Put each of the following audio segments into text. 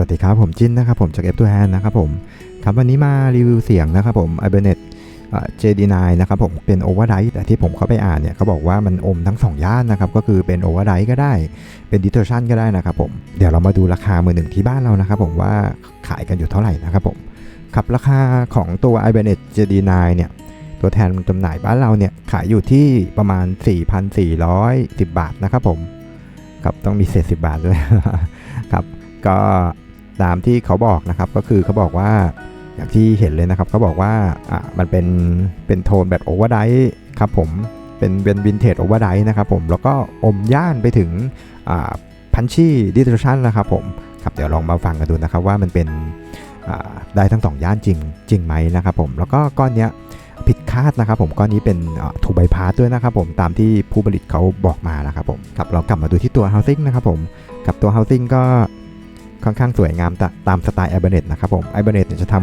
วัสดีครับ ผมจินนะครับผมจาก F 2 Hand นะครับผมครับวันนี้มารีวิวเสียงนะครับผม i b e r n e t JD9 นะครับผมเป็น Overdrive แต่ที่ผมเข้าไปอ่านเนี่ยเขาบอกว่ามันอมทั้ง 2 ย่านนะครับก็คือเป็น Overdrive ก็ได้ เป็น Distortion ก็ได้นะครับผมเดี๋ยวเรามาดูราคามือหนึ่งที่บ้านเรานะครับผมว่าขายกันอยู่เท่าไหร่นะครับผมครับราคาของตัว i b e r n e t JD9 เนี่ยตัวแทนจำหน่ายบ้านเราเนี่ยขายอยู่ที่ประมาณ 4,410 บาทนะครับผมครับต้องมีเศษ10 บาทด้วยครับก็ ตามที่เขาบอกนะครับ ก็คือเขาบอกว่าอย่างที่เห็นเลยนะครับเขาบอกว่าอะมันเป็นเป็นโทนแบบโอเวอร์ไดครับผมเป็นเป็นวินเทจโอเวอร์ไดนะครับผมแล้วก็อมย่านไปถึงอ่าพันชี่ดิจิทัลนะครับผมครับเดี๋ยวลองมาฟังกันดูนะครับว่ามันเป็นอ่าได้ทั้งสองย่านจริงจริงไหมนะครับผมแล้วก็ก้อนเนี้ยผิดคาดนะครับผมก้อนนี้เป็นถูกใบพาสด้วยนะครับผมตามที่ผู้ผลิตเขาบอกมานะครับผมครับเรากลับมาดูที่ตัว housing นะครับผมกับตัว housing ก็ ค่อนข้างสวยงามตามสไตล์ a b e r n e t นะครับผม a b e r n e t จะท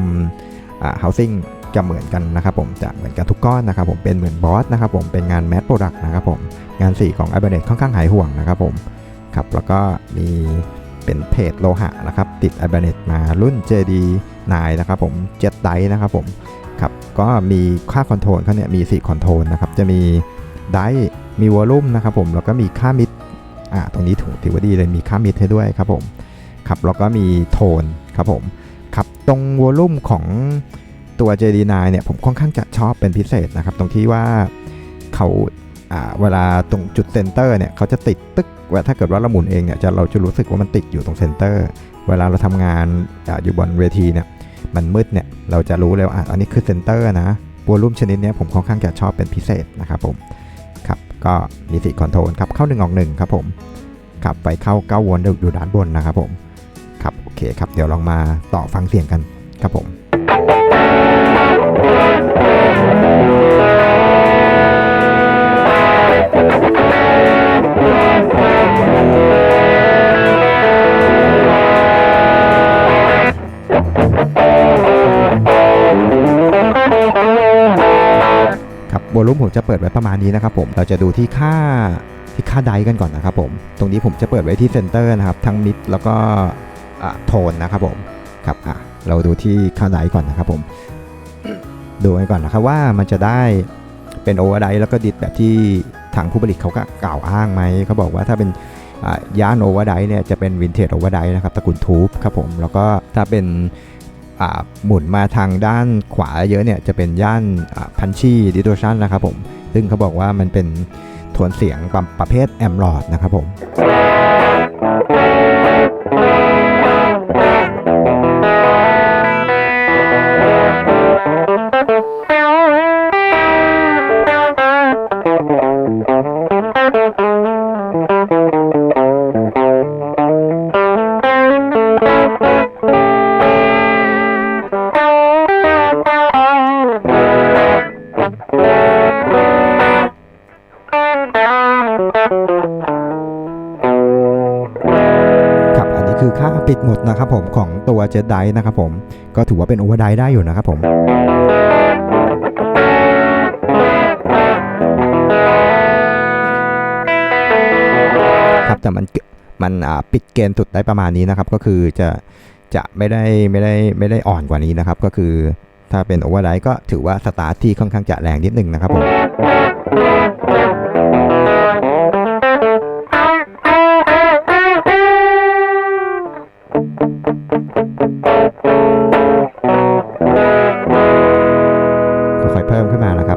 ำ housing จะเหมือนกันนะครับผมจะเหมือนกันทุกก้อนนะครับผมเป็นเหมือนบอสนะครับผมเป็นงาน mass product นะครับผมงานสีของ a b e r n e t ค่อนข้างหายห่วงนะครับผมครับแล้วก็มีเป็นเพจโลหะนะครับติด a b e r n e t มารุ่น JD 9 นะครับผม7ไดนะครับผมครับก็มีค่าคอนโทรลเขาเนี่ยมี4คอนโทรลนะครับจะมีไดมีวอลลุ่มนะครับผมแล้วก็มีค่ามิดอ่าตรงนี้ถูกถือว่าดีเลยมีค่ามิดให้ด้วยครับผม ครับแล้วก็มีโทนครับผมครับตรงวอลลุ่มของตัว JD9 เนี่ยผมค่อนข้างจะชอบเป็นพิเศษนะครับ ตรงที่ว่าเขาเวลาตรงจุดเซนเตอร์เนี่ยเขาจะติดตึกว่าถ้าเกิดว่าเราหมุนเองเนี่ยจะเราจะรู้สึกว่ามันติดอยู่ตรงเซนเตอร์เวลาเราทำงานออยู่บนเวทีเนี่ยมันมืดเนี่ยเราจะรู้เลยว่าอันนี้คือเซนเตอร์นะวอลลุ่มชนิดนี้ผมค่อนข้างจะชอบเป็นพิเศษนะครับผมครับก็มีสีคอนโทรลครับเข้า1ออก1ครับผมครับไปเข้า9วลต์อยู่ด้านบนนะครับผม เคครับ เดี๋ยวลองมาต่อฟังเสียงกันครับผมครับโวลูมผมจะเปิดไว้ประมาณนี้นะครับผม เราจะดูที่ค่าที่ค่าไดกันก่อนนะครับผม ตรงนี้ผมจะเปิดไว้ที่เซนเตอร์นะครับ ทั้งมิดแล้วก็ โทนนะครับผมครับอะเราดูที่ค่าไดก่อนนะครับผมดูกันก่อนนะครับว่ามันจะได้เป็นโอเวอร์ไดแล้วก็ดิดแบบที่ทางผู้ผลิตเขาก็กล่าวอ้างไหมเขาบอกว่าถ้าเป็นย่านโอเวอร์ไดเนี่ยจะเป็นวินเทจโอเวอร์ไดนะครับตระกูลทูบครับผมแล้วก็ถ้าเป็นหมุนมาทางด้านขวาเยอะเนี่ยจะเป็นย่านพันชี่ดิโทชันนะครับผมซึ่งเขาบอกว่ามันเป็นโทนเสียงประเภทแอมลอดนะครับผม เจ d ไดนะครับผม ก็ถือว่าเป็นโอเวอร์ไดได้อยู่นะครับผมครับแต่มันมันปิดเกณฑ์สุดได้ประมาณนี้นะครับ ก็คือจะจะไม่ได้ไม่ได้ไม่ได้อ่อนกว่านี้นะครับ ก็คือถ้าเป็นโอเวอร์ไดก็ถือว่าสตาร์ทที่ค่อนข้างจะแรงนิดนึงนะครับผม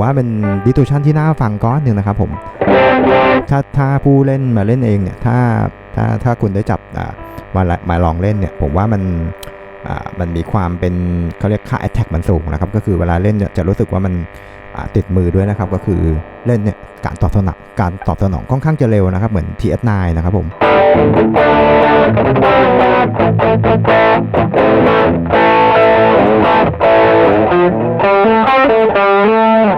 ว่าเป็นดิทูชันที่น่าฟังก้อนหนึ่งนะครับผม ถ้าถ้าผู้เล่นมาเล่นเองเนี่ย ถ้าถ้าถ้าคุณได้จับมามาลองเล่นเนี่ย ผมว่ามันมันมีความเป็นเขาเรียกค่า attack มันสูงนะครับ ก็คือเวลาเล่นจะรู้สึกว่ามันติดมือด้วยนะครับ ก็คือเล่นเนี่ยการตอบสนองการตอบสนองค่อนข้างจะเร็วนะครับ เหมือน TS9 นะครับผม Thank you. ก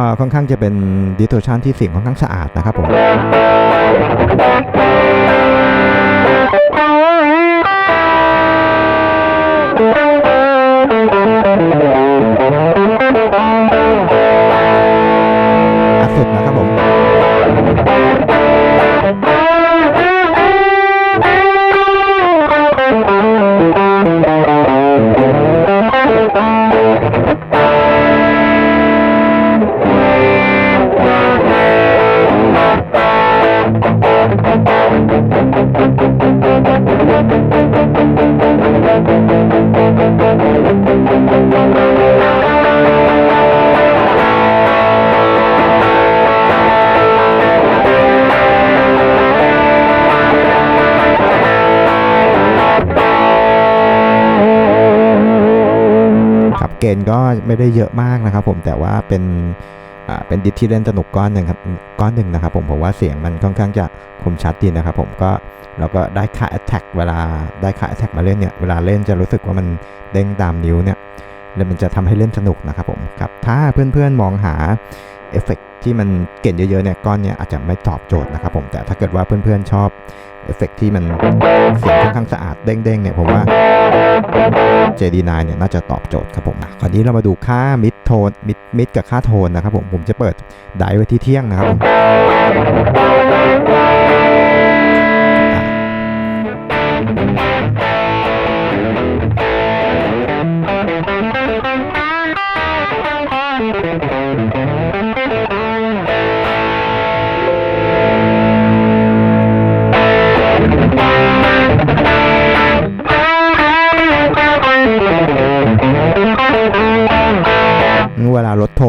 ็ค่อนข้างจะเป็นดิสโทชันที่เสียงค่อนข้างสะอาดนะครับผม เกณฑ์ก็ไม่ได้เยอะมากนะครับ ผมแต่ว่าเป็นอ่าเป็นดิสที่เล่นสนุกก้อนหนึ่งครับก้อนหนึ่งนะครับ ผมผมว่าเสียงมันค่อนข้างจะคมชัดดีนะครับ ผมก็แล้วก็ได้ค่า attack เวลาได้ค่า attack มาเล่นเนี่ยเวลาเล่นจะรู้สึกว่ามันเด้งตามนิ้วเนี่ยแล้วมันจะทำให้เล่นสนุกนะครับผมครับถ้าเพื่อนๆมองหาเอฟเฟกที่มันเก่งเยอะๆเนี่ยก้อนเนี่ยอาจจะไม่ตอบโจทย์นะครับผมแต่ถ้าเกิดว่าเพื่อนๆชอบเอฟเฟกที่มันเสียงค่อนข้างสะอาดเด้งๆเนี่ยผมว่า JD9 เนี่ยน่าจะตอบโจทย์ครับผมอะคราวนี้เรามาดูค่ามิดโทนมิดมิดกับค่าโทนนะครับผมผมจะเปิดไดไว้ที่เที่ยงนะครับ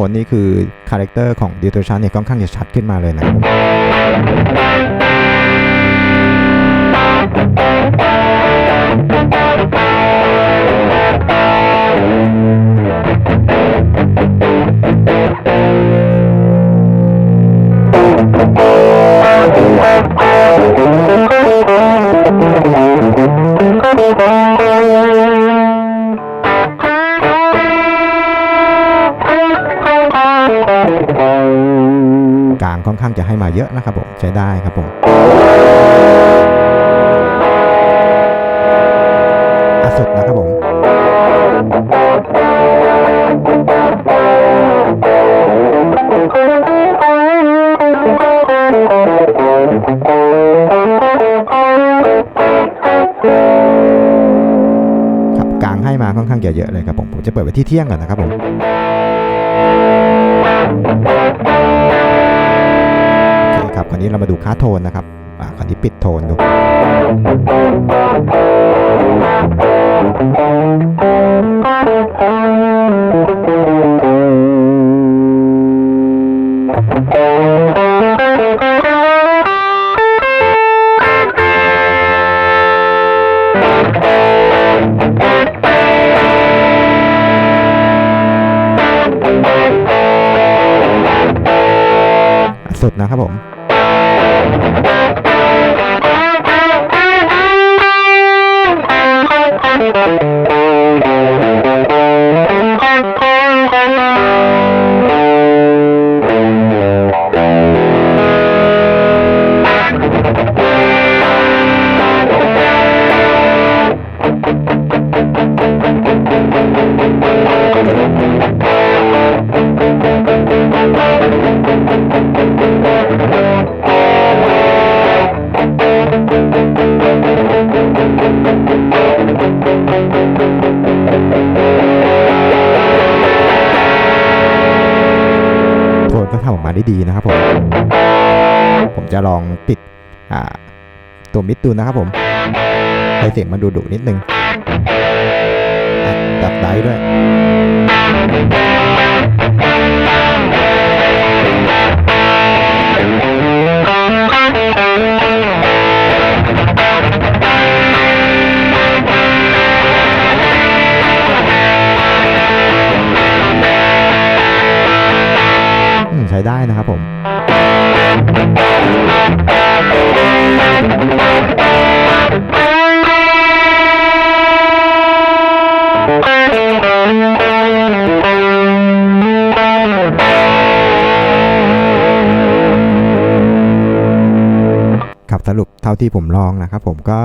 นนี่คือคาแรคเตอร์ของ distortion เนี่ยค่อนข้างจะชัดขึ้นมาเลยนะครับผม ค่อนข้างจะให้มาเยอะนะครับผมใช้ได้ครับผมอสุดนะครับผมครับกลางให้มาค่อนข้างจะเยอะเลยครับผม ผมจะเปิดไปที่เที่ยงก่อนนะครับผม คครับคราวนี้เรามาดูค่าโทนนะครับอ่าคราวนี้ปิดโทนดูสุดนะครับผม โท ก็ทำออกมาได้ดีนะครับผม ผมจะลองปิดตัวมิดดูนะครับผมให้เสียงมันดูดุนิดนึงดับไดด้วย นะครับผมครับสรุปเท่าที่ผมลองนะครับผมก็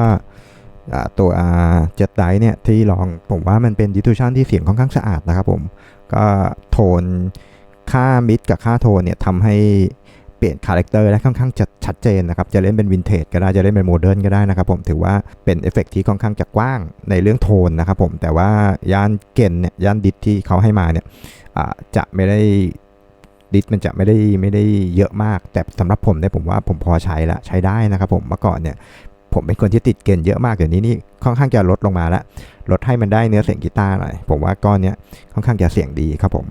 ตัวเจ็ดไดเนี่ยที่ลองผมว่ามันเป็นดิทูชันที่เสียงค่อนข้างสะอาดนะครับผมก็โทน ค่ามิดกับค่าโทนเนี่ยทำให้เปลี่ยนคาแรคเตอร์ได้ค่อนข้างจะชัดเจนนะครับ จะเล่นเป็นวินเทจก็ได้ จะเล่นเป็นโมเดิร์นก็ได้นะครับผม ถือว่าเป็นเอฟเฟกต์ที่ค่อนข้างจะกว้างในเรื่องโทนนะครับผม แต่ว่าย่านเกนเนี่ย ย่านดิสที่เขาให้มาเนี่ยจะไม่ได้ดิสมันจะไม่ได้ไม่ได้เยอะมาก แต่สำหรับผมเนี่ยผมว่าผมพอใช้ละใช้ได้นะครับผม เมื่อก่อนเนี่ยผมเป็นคนที่ติดเกณฑ์เยอะมากเดี๋ยวนี้นี่ค่อนข้างจะลดลงมาละลดให้มันได้เนื้อเสียงกีตาร์หน่อย ผมว่าก้อนเนี้ยค่อนข้างจะเสียงดีครับผม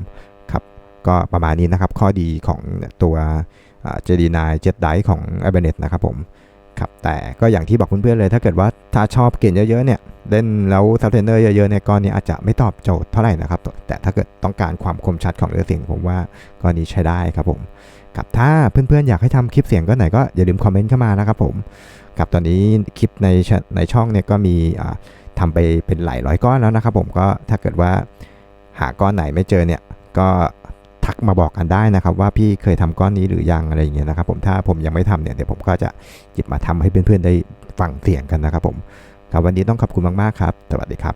ก็ประมาณนี้นะครับ ข้อดีของตัวเจดีนายเจ็ดไดของ a b e n e t นะครับผมครับแต่ก็อย่างที่บอกเพื่อนๆเลย ถ้าเกิดว่าถ้าชอบเกณฑ์เยอะๆเนี่ยเล่นแล้วซับเทนเนอร์เยอะๆเนี่ยก้อนนี้อาจจะไม่ตอบโจทย์เท่าไหร่นะครับ แต่ถ้าเกิดต้องการความคมชัดของเนื้อเสียงผมว่าก็นี้ใช้ได้ครับผมกับถ้าเพื่อนๆอยากให้ทำคลิปเสียงก็ไหนก็อย่าลืมคอมเมนต์เข้ามานะครับผมกับตอนนี้คลิปในชในช่องเนี่ยก็มีอ่าทำไปเป็นหลายร้อยก้อนแล้วนะครับผมก็ถ้าเกิดว่าหาก้อนไหนไม่เจอเนี่ยก็ ทักมาบอกกันได้นะครับ ว่าพี่เคยทำก้อนนี้หรือยังอะไรอย่างเงี้ยนะครับผมถ้าผมยังไม่ทำเนี่ยเดี๋ยวผมก็จะหยิบมาทำให้เพื่อนๆได้ฟังเสียงกันนะครับผมครับวันนี้ต้องขอบคุณมากๆครับ สวัสดีครับ